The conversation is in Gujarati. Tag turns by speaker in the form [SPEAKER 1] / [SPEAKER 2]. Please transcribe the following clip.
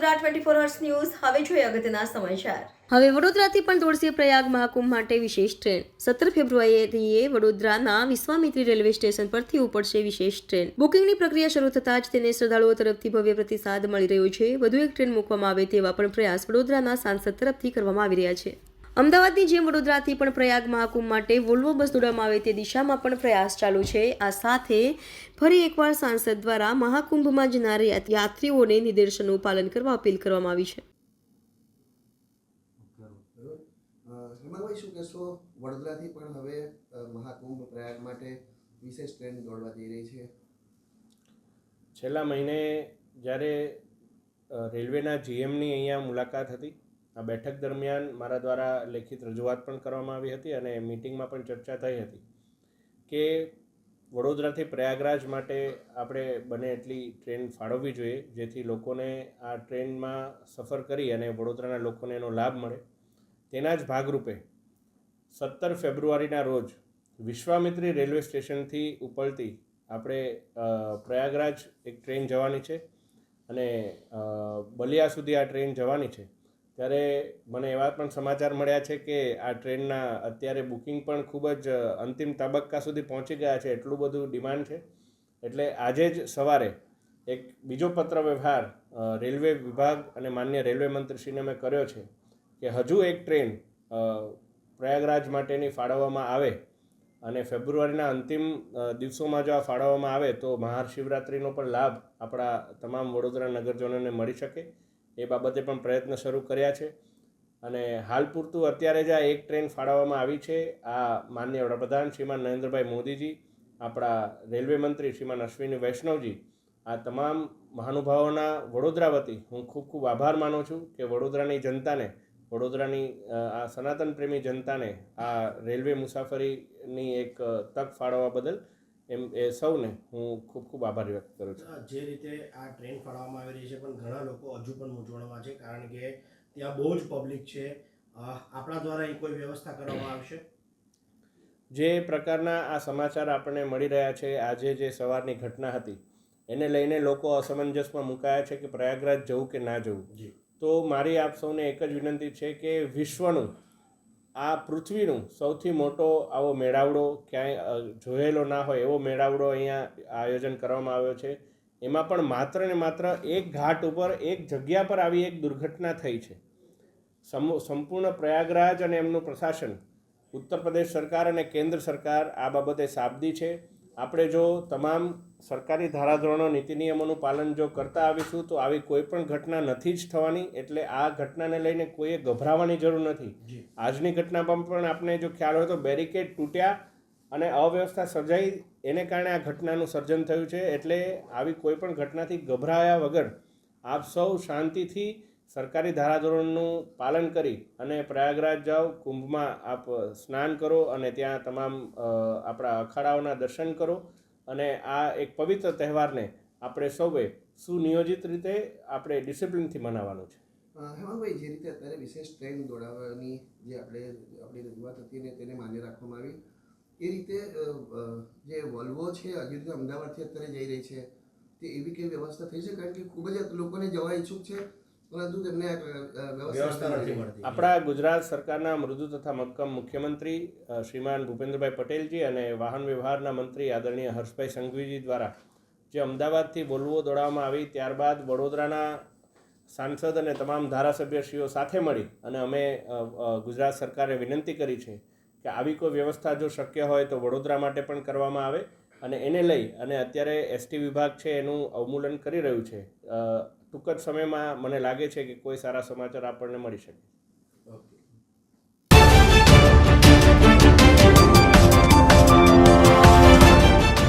[SPEAKER 1] Vadodara twenty four hours news હવે જોઈએ અગત્યના સમાચાર.
[SPEAKER 2] હવે વડોદરાથી પણ દોડશે પ્રયાગ મહાકુંભ માટે વિશેષ ટ્રેન. સત્તર ફેબ્રુઆરીએ વડોદરાના વિશ્વામિત્રી રેલવે સ્ટેશન પરથી ઉપડશે વિશેષ ટ્રેન. બુકિંગની પ્રક્રિયા શરૂ થતાં જ તેને શ્રદ્ધાળુઓ તરફથી ભવ્ય પ્રતિસાદ મળી રહ્યો છે. વધુ એક ટ્રેન મૂકવામાં આવે તેવા પણ પ્રયાસ વડોદરાના સાંસદ તરફથી કરવામાં આવી રહ્યા છે. અમદાવાદની જેમ વડોદરાથી પણ પ્રયાગ મહાકુંભ માટે વોલ્વો બસ દોડવામાં આવે તે દિશામાં પણ પ્રયાસ ચાલુ છે. આ સાથે ફરી એકવાર સાંસદ દ્વારા મહાકુંભમાં જનાર યાત્રીઓને નિર્દેશોનું પાલન કરવા અપીલ કરવામાં આવી છે.
[SPEAKER 3] હેમાંગભાઈ શું કહેશો? વડોદરાથી પણ હવે મહાકુંભ પ્રયાગ માટે વિશેષ ટ્રેન દોડવા જઈ રહી છે.
[SPEAKER 4] છેલ્લા મહિને જ્યારે રેલવેના જીએમની અહીંયા મુલાકાત હતી આ બેઠક દરમિયાન મારા દ્વારા લેખિત રજૂઆત પણ કરવામાં આવી હતી અને મીટિંગમાં પણ ચર્ચા થઈ હતી કે વડોદરાથી પ્રયાગરાજ માટે આપણે બને એટલી ટ્રેન ફાળવવી જોઈએ, જેથી લોકોને આ ટ્રેનમાં સફર કરી અને વડોદરાના લોકોને એનો લાભ મળે. તેના જ ભાગરૂપે સત્તર ફેબ્રુઆરીના રોજ વિશ્વામિત્રી રેલવે સ્ટેશનથી ઉપડતી આપણે પ્રયાગરાજ એક ટ્રેન જવાની છે અને બલિયા સુધી આ ટ્રેન જવાની છે. ત્યારે મને એવા પણ સમાચાર મળ્યા છે કે આ ટ્રેનના અત્યારે બુકિંગ પણ ખૂબ જ અંતિમ તબક્કા સુધી પહોંચી ગયા છે, એટલું બધું ડિમાન્ડ છે. એટલે આજે જ સવારે એક બીજો પત્ર વ્યવહાર રેલવે વિભાગ અને માન્ય રેલવે મંત્રીશ્રીને મેં કર્યો છે કે હજુ એક ટ્રેન પ્રયાગરાજ માટેની ફાળવવામાં આવે અને ફેબ્રુઆરીના અંતિમ દિવસોમાં જો આ ફાળવવામાં આવે તો મહાશિવરાત્રિનો પણ લાભ આપણા તમામ વડોદરા નગરજનોને મળી શકે. એ બાબતે પણ પ્રયત્ન શરૂ કર્યા છે. અને હાલ પૂરતું અત્યારે જ આ એક ટ્રેન ફાળવવામાં આવી છે. આ માન્ય વડાપ્રધાન શ્રીમાન નરેન્દ્રભાઈ મોદીજી, આપણા રેલવે મંત્રી શ્રીમાન અશ્વિની વૈષ્ણવજી, આ તમામ મહાનુભાવોના વડોદરા વતી હું ખૂબ ખૂબ આભાર માનું છું કે વડોદરાની જનતાને, વડોદરાની આ સનાતન પ્રેમી જનતાને આ રેલવે મુસાફરીની એક તક ફાળવવા બદલ એમ એ સૌને હું ખૂબ ખૂબ આભાર વ્યક્ત કરું છું.
[SPEAKER 5] જે રીતે આ ટ્રેન ફાળવવામાં આવી રહી છે પણ ઘણા લોકો હજુ પણ મૂંઝવણમાં છે કારણ કે ત્યાં બહુ જ પબ્લિક છે. આપણા દ્વારા એ કોઈ વ્યવસ્થા કરવામાં આવશે?
[SPEAKER 4] જે પ્રકારના આ સમાચાર આપણને મળી રહ્યા છે આજે જે સવારની ઘટના હતી એને લઈને લોકો અસમંજસમાં મુકાયા છે કે પ્રયાગરાજ જવું કે ના જવું. તો મારી આપ સૌને એક જ વિનંતી છે કે વિશ્વનું આ પૃથ્વીનું સૌથી મોટો આવો મેળાવડો ક્યાંય જોયેલો ના હોય એવો મેળાવડો અહીંયા આયોજન કરવામાં આવ્યો છે. એમાં પણ માત્ર ને માત્ર એક ઘાટ ઉપર, એક જગ્યા પર આવી એક દુર્ઘટના થઈ છે. સંપૂર્ણ પ્રયાગરાજ અને એમનું પ્રશાસન, ઉત્તર પ્રદેશ સરકાર અને કેન્દ્ર સરકાર આ બાબતે સાબદી છે. આપણે જો તમામ સરકારી ધારાધોરણો નીતિ નિયમોનું પાલન જો કરતા આવીશું તો આવી કોઈ પણ ઘટના નથી જ થવાની. એટલે આ ઘટનાને લઈને કોઈએ ગભરાવાની જરૂર નથી. આજની ઘટનામાં પણ આપણે જો ખ્યાલ હોય તો બેરિકેડ તૂટ્યા અને અવ્યવસ્થા સર્જાઈ. એને કારણે આ ઘટનાનું સર્જન થયું છે. એટલે આવી કોઈ પણ ઘટનાથી ગભરાયા વગર આપ સૌ શાંતિથી સરકારી ધારાધોરણનું પાલન કરી અને પ્રયાગરાજ જાઓ, કુંભમાં આપ સ્નાન કરો અને ત્યાં તમામ આપણા અખાડાઓના દર્શન કરો અને આ એક પવિત્ર તહેવારને આપણે સૌએ સુનિયોજિત રીતે આપણે ડિસિપ્લિનથી મનાવવાનું છે.
[SPEAKER 3] હેમાંગભાઈ જે રીતે અત્યારે વિશેષ ટ્રેન દોડાવવાની જે આપણે, આપણી રજૂઆત હતી ને તેને માન્ય રાખવામાં આવી, એ રીતે જે વોલ્વો છે હજી રીતે અમદાવાદથી અત્યારે જઈ રહી છે, તે એવી કઈ વ્યવસ્થા થઈ છે? કારણ કે ખૂબ જ લોકોને જવા ઈચ્છુક છે. પરંતુ તેમને
[SPEAKER 5] વ્યવસ્થા નથી મળતી.
[SPEAKER 4] આપણા ગુજરાત સરકારના મૃદુ તથા મક્કમ મુખ્યમંત્રી શ્રીમાન ભૂપેન્દ્રભાઈ પટેલજી અને વાહન વ્યવહારના મંત્રી આદરણીય હર્ષભાઈ સંઘવીજી દ્વારા જે અમદાવાદથી બોલવો દોડાવવામાં આવી ત્યારબાદ વડોદરાના સાંસદ અને તમામ ધારાસભ્યશ્રીઓ સાથે મળી અને અમે ગુજરાત સરકારે વિનંતી કરી છે કે આવી કોઈ વ્યવસ્થા જો શક્ય હોય તો વડોદરા માટે પણ કરવામાં આવે અને એને લઈ અને અત્યારે એસટી વિભાગ છે એનું અવમૂલન કરી રહ્યું છે. ટૂંક જ સમયમાં મને લાગે છે કે કોઈ સારા સમાચાર આપણને મળી શકે.